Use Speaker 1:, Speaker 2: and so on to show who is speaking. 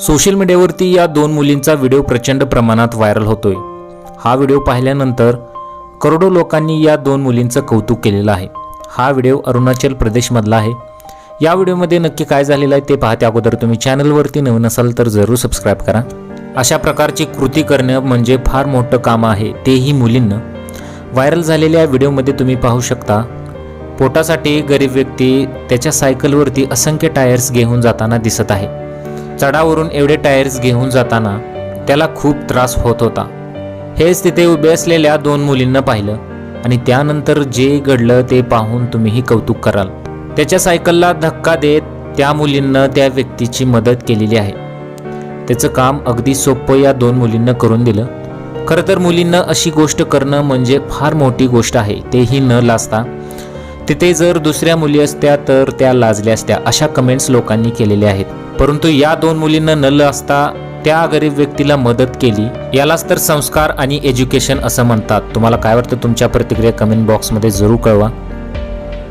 Speaker 1: Social मीडियावरती या दोन मुलींचा व्हिडिओ प्रचंड प्रमाणात व्हायरल होतोय. हा व्हिडिओ पाहिल्यानंतर करोडो लोकांनी या दोन मुलींचं कौतुक केलेलं आहे. हा व्हिडिओ अरुणाचल प्रदेशमधला आहे. या व्हिडिओमध्ये नक्की काय झालेलं आहे ते पाहते अगोदर तुम्ही चॅनलवरती नवीन असाल तर जरूर सबस्क्राईब करा. अशा प्रकारची कृती करणं म्हणजे फार मोठं काम आहे तेही मुलींना. व्हायरल झालेल्या व्हिडिओमध्ये तुम्ही पाहू शकता पोटासाठी गरीब व्यक्ती त्याच्या सायकलवरती असंख्य टायर्स घेऊन जाताना दिसत आहे. चढावरून एवढे टायर्स घेऊन जाताना त्याला खूप त्रास होत होता. हेच तिथे उभे असलेल्या दोन मुलींना पाहिलं आणि त्यानंतर जे घडलं ते पाहून तुम्हीही कौतुक कराल. त्याच्या सायकलला धक्का देत त्या मुलींना त्या व्यक्तीची मदत केलेली आहे. त्याचं काम अगदी सोपं या दोन मुलींना करून दिलं. खरं तर मुलींना अशी गोष्ट करणं म्हणजे फार मोठी गोष्ट आहे तेही न लाजता. तिथे जर दुसऱ्या मुली असत्या तर त्या लाजल्या असत्या अशा कमेंट्स लोकांनी केलेल्या आहेत. परंतु या दोन मुलींना नल असता त्या गरीब व्यक्तीला मदत केली. यालाच तर संस्कार आणि एज्युकेशन असं म्हणतात. तुम्हाला काय वाटतं? तुमच्या प्रतिक्रिया कमेंट बॉक्समध्ये जरूर कळवा.